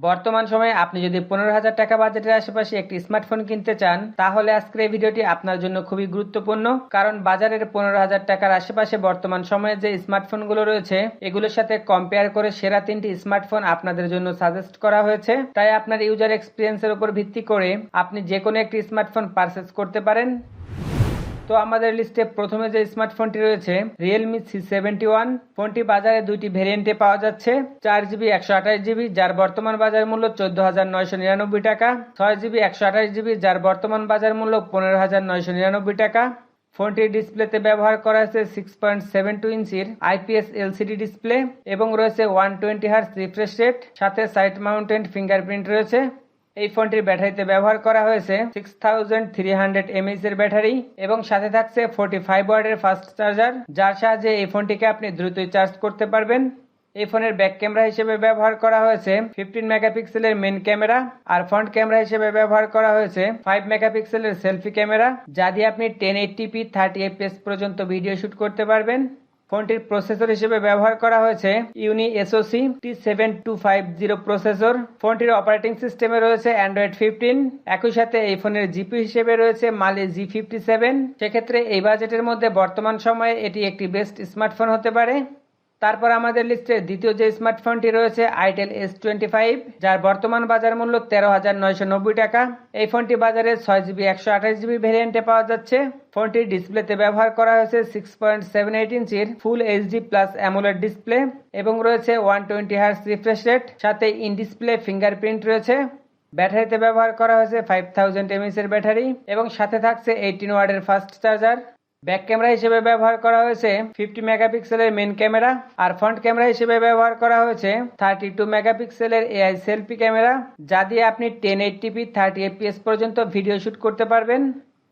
বর্তমান সময়ে আপনি যদি পনেরো হাজার টাকা বাজেটের আশেপাশে একটি স্মার্টফোন কিনতে চান, তাহলে আজকের এই ভিডিওটি আপনার জন্য খুবই গুরুত্বপূর্ণ। কারণ বাজারের পনেরো হাজার টাকার আশেপাশে বর্তমান সময়ে যে স্মার্টফোনগুলো রয়েছে, এগুলোর সাথে কম্পেয়ার করে সেরা তিনটি স্মার্টফোন আপনাদের জন্য সাজেস্ট করা হয়েছে। তাই আপনার ইউজার এক্সপিরিয়েন্সের উপর ভিত্তি করে আপনি যে কোনো একটি স্মার্টফোন পারচেস করতে পারেন। তো আমাদের লিস্টে প্রথমে যে স্মার্টফোনটি রয়েছে রিয়েলমি সি সেভেন্টি ওয়ান ফোনটি বাজারে দুইটি ভেরিয়েন্টে পাওয়া যাচ্ছে। চার জিবি একশো আঠাশ জিবি যার বর্তমান বাজার মূল্য চোদ্দ হাজার নয়শো নিরানব্বই টাকা। ছয় জিবি একশো আঠাশ জিবি যার বর্তমান বাজার মূল্য পনেরো হাজার নয়শো নিরানব্বই টাকা। ফোনটির ডিসপ্লেতে ব্যবহার করা হয়েছে সিক্স পয়েন্ট সেভেন টু ইঞ্চির আইপিএস এলসিডি ডিসপ্লে এবং রয়েছে one twenty hertz refresh rate সাথে সাইড মাউন্টেড ফিঙ্গারপ্রিন্ট রয়েছে। এই ফোনটির ব্যাটারিতে ব্যবহার করা হয়েছে six thousand three hundred mAh এর ব্যাটারি এবং সাথে থাকছে ফোর্টি ফাইভ ওয়ার্ডের ফাস্ট চার্জার যার সাহায্যে এই ফোনটিকে আপনি দ্রুতই চার্জ করতে পারবেন। এই ফোনের ব্যাক ক্যামেরা হিসেবে ব্যবহার করা হয়েছে ফিফটিন মেগাপিক্সেলের মেন ক্যামেরা আর ফ্রন্ট ক্যামেরা হিসেবে ব্যবহার করা হয়েছে ফাইভ মেগাপিক্সেলের সেলফি ক্যামেরা যা দিয়ে আপনি ten eighty p thirty FPS পর্যন্ত ভিডিও শুট করতে পারবেন। ফোনটির প্রসেসর হিসেবে ব্যবহার করা হয়েছে Unisoc T seven two five zero processor. ফোনটির অপারেটিং সিস্টেমে রয়েছে অ্যান্ড্রয়েড ফিফটিন। একই সাথে এই ফোনের জিপি হিসেবে রয়েছে মালে জি ফিফটি সেভেন। সেক্ষেত্রে এই বাজেটের মধ্যে বর্তমান সময়ে এটি একটি বেস্ট স্মার্টফোন হতে পারে। তারপর আমাদের লিস্টে দ্বিতীয় যে স্মার্টফোনটি রয়েছে আইটেল এস টোয়েন্টি ফাইভ যার বর্তমান বাজার মূল্য তেরো হাজার নয়শো নব্বই টাকা। এই ফোনটি বাজারে ছয় জিবি, একশো আঠাশ জিবি ভেরিয়েন্টে পাওয়া যাচ্ছে। ফোনটির ডিসপ্লেতে ব্যবহার করা হয়েছে সিক্স পয়েন্ট সেভেন এইট ইঞ্চির full HD plus AMOLED display এবং রয়েছে one twenty hertz refresh rate সাথে ইন ডিসপ্লে ফিঙ্গারপ্রিন্ট রয়েছে। ব্যাটারিতে ব্যবহার করা হয়েছে ফাইভ থাউজেন্ড এমএস এর ব্যাটারি এবং সাথে থাকছে এইটিন ওয়ার্ডের ফাস্ট চার্জার ব্যাক ক্যামেরা হিসেবে ব্যবহার করা হয়েছে ফিফটি মেগাপিক্সেলের মেন ক্যামেরা আর ফ্রন্ট ক্যামেরা হিসেবে ব্যবহার করা হয়েছে থার্টি টু মেগাপিক্সেলের এআই সেলফি ক্যামেরা, যা দিয়ে আপনি ten eighty p thirty FPS পর্যন্ত ভিডিও শ্যুট করতে পারবেন।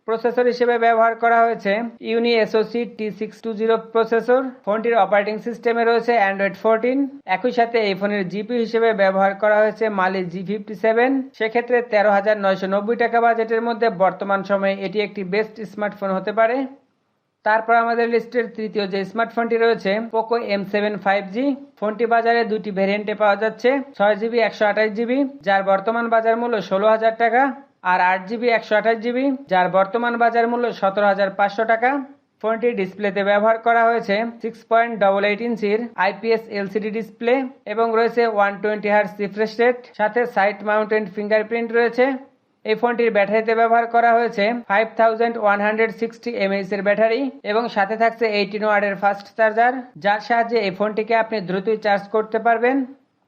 প্রসেসর হিসেবে ব্যবহার করা হয়েছে Unisoc T six two zero processor ফোনটির অপারেটিং সিস্টেমে রয়েছে অ্যান্ড্রয়েড ফোরটিন একই সাথে এই ফোনের জিপি হিসেবে ব্যবহার করা হয়েছে মালি জি ফিফটি সেভেন সেক্ষেত্রে তেরো হাজার নয়শো নব্বই টাকা বাজেটের মধ্যে বর্তমান সময়ে এটি একটি বেস্ট স্মার্টফোন হতে পারে। তারপর আমাদের লিস্টের তৃতীয় যে স্মার্টফোনটি রয়েছে Poco M seven five G ফোনটি বাজারে দুটি ভেরিয়েন্টে পাওয়া যাচ্ছে, ছয় জিবি একশো আঠাশ জিবি যার বর্তমান বাজার মূল্য ষোলো হাজার টাকা, আর আট জিবি একশো আঠাশ জিবি যার বর্তমান বাজার মূল্য সতেরো হাজার পাঁচশো টাকা। ফোনটি ডিসপ্লেতে ব্যবহার করা হয়েছে সিক্স পয়েন্ট ডবল এইট ইঞ্চির আইপিএস এলসিডি ডিসপ্লে এবং রয়েছে one twenty hertz refresh rate সাথে সাইড মাউন্টেড ফিঙ্গারপ্রিন্ট রয়েছে। এই ফোনটির ব্যাটারিতে ব্যবহার করা হয়েছে five thousand one hundred sixty mAh এর ব্যাটারি এবং সাথে থাকছে এইটিন ওয়ার্ডের ফাস্ট চার্জার যার সাহায্যে এই ফোনটিকে আপনি দ্রুতই চার্জ করতে পারবেন।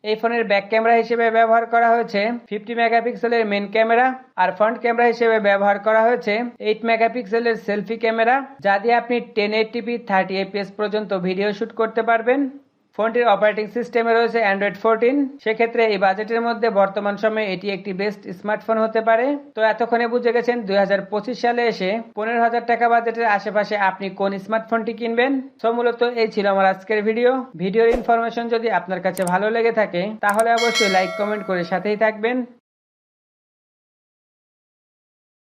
এই ফোনের ব্যাক ক্যামেরা হিসেবে ব্যবহার করা হয়েছে ফিফটি মেগাপিক্সেলের মেন ক্যামেরা আর ফ্রন্ট ক্যামেরা হিসেবে ব্যবহার করা হয়েছে এইট মেগাপিক্সেলের সেলফি ক্যামেরা যা দিয়ে আপনি ten eighty p thirty FPS পর্যন্ত ভিডিও শুট করতে পারবেন। ফোনটির অপারেটিং সিস্টেমে রয়েছে অ্যান্ড্রয়েড ফোরটিন সেক্ষেত্রে এই বাজেটের মধ্যে বর্তমান সময়ে এটি একটি বেস্ট স্মার্টফোন হতে পারে। তো এতক্ষণে বুঝে গেছেন দুই হাজার পঁচিশ সালে এসে পনেরো হাজার টাকা বাজেটের আশেপাশে আপনি কোন স্মার্টফোনটি কিনবেন? সো মূলত এই ছিল আমার আজকের ভিডিও ভিডিওর ইনফরমেশন যদি আপনার কাছে ভালো লেগে থাকে, তাহলে অবশ্যই লাইক কমেন্ট করে সাথেই থাকবেন।